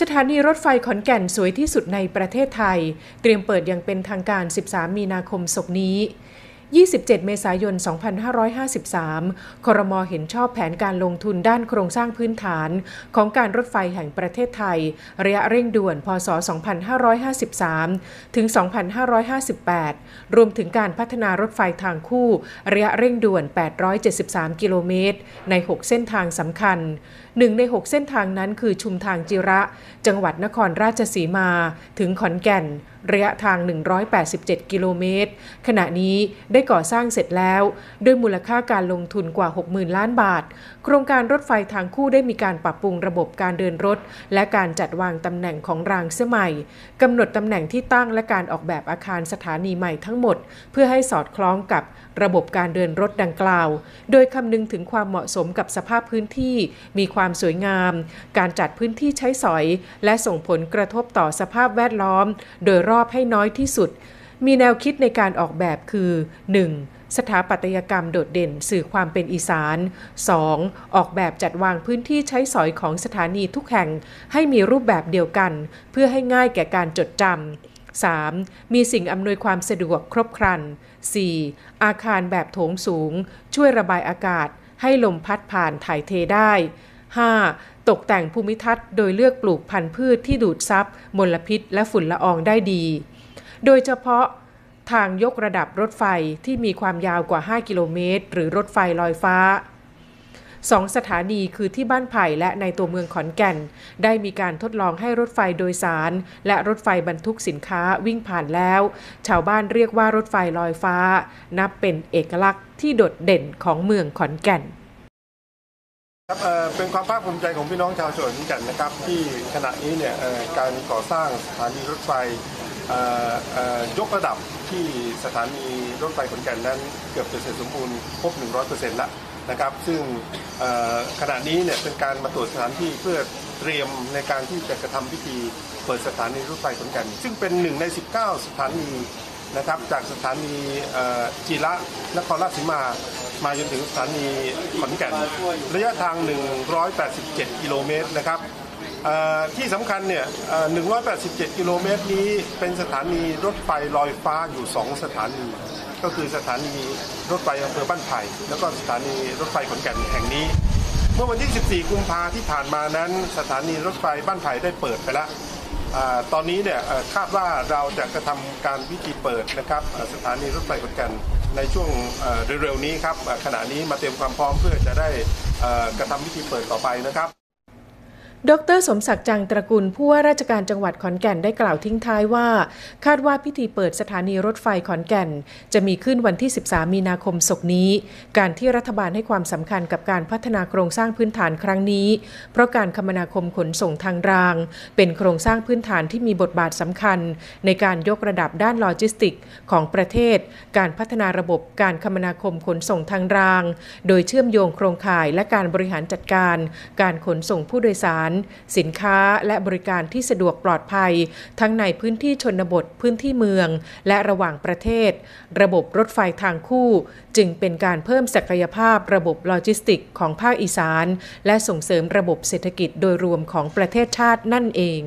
สถานีรถไฟขอนแก่นสวยที่สุดในประเทศไทย เตรียมเปิดอย่างเป็นทางการ 13 มีนาคมศกนี้ 27 เมษายน 2553 ครมเห็นชอบแผนการลงทุนด้านโครงสร้างพื้นฐาน ของการรถไฟแห่งประเทศไทย ระยะเร่งด่วน พศ 2553 ถึง 2558 รวมถึงการพัฒนารถไฟทางคู่ ระยะเร่งด่วน 873 กิโลเมตร ใน 6 เส้นทางสำคัญ หนึ่งใน 6 เส้นทางนั้นคือชุมทางจิระ จังหวัดนครราชสีมา ถึงขอนแก่น ระยะทาง 187 กิโลเมตร ขณะนี้ได้ก่อสร้างเสร็จแล้ว ด้วยมูลค่าการลงทุนกว่า 60,000 ล้านบาท โครงการรถไฟทางคู่ได้มีการปรับปรุงระบบการเดินรถ และการจัดวางตำแหน่งของรางเสื้อใหม่กำหนดตำแหน่งที่ตั้งและการออกแบบอาคารสถานีใหม่ทั้งหมด เพื่อให้สอดคล้องกับระบบการเดินรถดังกล่าว โดยคำนึงถึงความเหมาะสมกับสภาพพื้นที่ มีความสวยงาม การจัดพื้นที่ใช้สอย และส่งผลกระทบต่อสภาพแวดล้อม โดยรอบให้น้อยที่สุด มีแนวคิดในการออกแบบคือ 1. สถาปัตยกรรมโดดเด่นสื่อความเป็นอีสาน 2. ออกแบบจัดวางพื้นที่ใช้สอยของสถานีทุกแห่งให้มีรูปแบบเดียวกัน เพื่อให้ง่ายแก่การจดจำ 3. มีสิ่งอำนวยความสะดวกครบครัน 4. อาคารแบบโถงสูง ช่วยระบายอากาศ ให้ลมพัดผ่านถ่ายเทได้ 5. ตกแต่งภูมิทัศน์โดยเลือกปลูกพันธุ์พืชที่ดูดซับมลพิษและฝุ่นละอองได้ดี โดยเฉพาะทางยกระดับรถไฟที่มีความยาวกว่า 5 กิโลเมตร หรือรถไฟลอยฟ้าสองสถานีคือที่บ้านไผ่และในตัวเมืองขอนแก่น ได้มีการทดลองให้รถไฟโดยสาร และรถไฟบรรทุกสินค้าวิ่งผ่านแล้ว ชาวบ้านเรียกว่ารถไฟลอยฟ้า นับเป็นเอกลักษณ์ที่โดดเด่นของเมืองขอนแก่น ครับเป็นความภาคภูมิใจของพี่น้องชาวจังหวัดขอนแก่นนะครับ ที่ขณะนี้เนี่ยการก่อสร้างสถานีรถไฟยกระดับที่สถานีรถไฟขอนแก่นนั้นเกือบจะเสร็จสมบูรณ์ครบ 100%แล้วนะครับ ซึ่งขณะนี้เนี่ยเป็นการมาตรวจสถานที่เพื่อเตรียมในการที่จะกระทำพิธีเปิดสถานีรถไฟขอนแก่นซึ่งเป็นหนึ่งใน 19 สถานีนะครับจากสถานีจีระนครราชสีมา มาจนถึงสถานีขอนแก่น ระยะทาง 187 กิโลเมตรนะครับที่สำคัญเนี่ย 187 กิโลเมตรนี้เป็นสถานีรถไฟลอยฟ้าอยู่ 2 สถานี ก็คือสถานีรถไฟอำเภอบ้านไผ่แล้วก็สถานีรถไฟขอนแก่นแห่งนี้ เมื่อวันที่ 14 กุมภาที่ผ่านมานั้น สถานีรถไฟบ้านไผ่ได้เปิดไปแล้วตอนนี้เนี่ยคาดว่าเราจะกระทำการพิธีเปิดนะครับสถานีรถไฟขอนแก่น ในช่วงเร็วๆนี้ครับขณะนี้มาเตรียมความพร้อมเพื่อจะได้กระทำพิธีเปิดต่อไปนะครับ ดรสมศักดิ์จังตระกูลผู้ว่าราชการจังหวัดขอนแก่นได้กล่าวทิ้งท้ายว่า คาดว่าพิธีเปิดสถานีรถไฟขอนแก่น จะมีขึ้นวันที่ 13 มีนาคมศกนี้ การที่รัฐบาลให้ความสำคัญกับการพัฒนาโครงสร้างพื้นฐานครั้งนี้ เพราะการคมนาคมขนส่งทางราง เป็นโครงสร้างพื้นฐานที่มีบทบาทสำคัญ ในการยกระดับด้านโลจิสติก ของประเทศ การพัฒนาระบบการคมนาคมขนส่งทางราง โดยเชื่อมโยงโครงข่ายและการบริหารจัดการ การขนส่งผู้โดยสารสินค้าและบริการที่สะดวกปลอดภัย ทั้งในพื้นที่ชนบทพื้นที่เมือง และระหว่างประเทศ ระบบรถไฟทางคู่ จึงเป็นการเพิ่มศักยภาพระบบโลจิสติกของภาคอีสาน และส่งเสริมระบบเศรษฐกิจโดยรวมของประเทศชาตินั่นเอง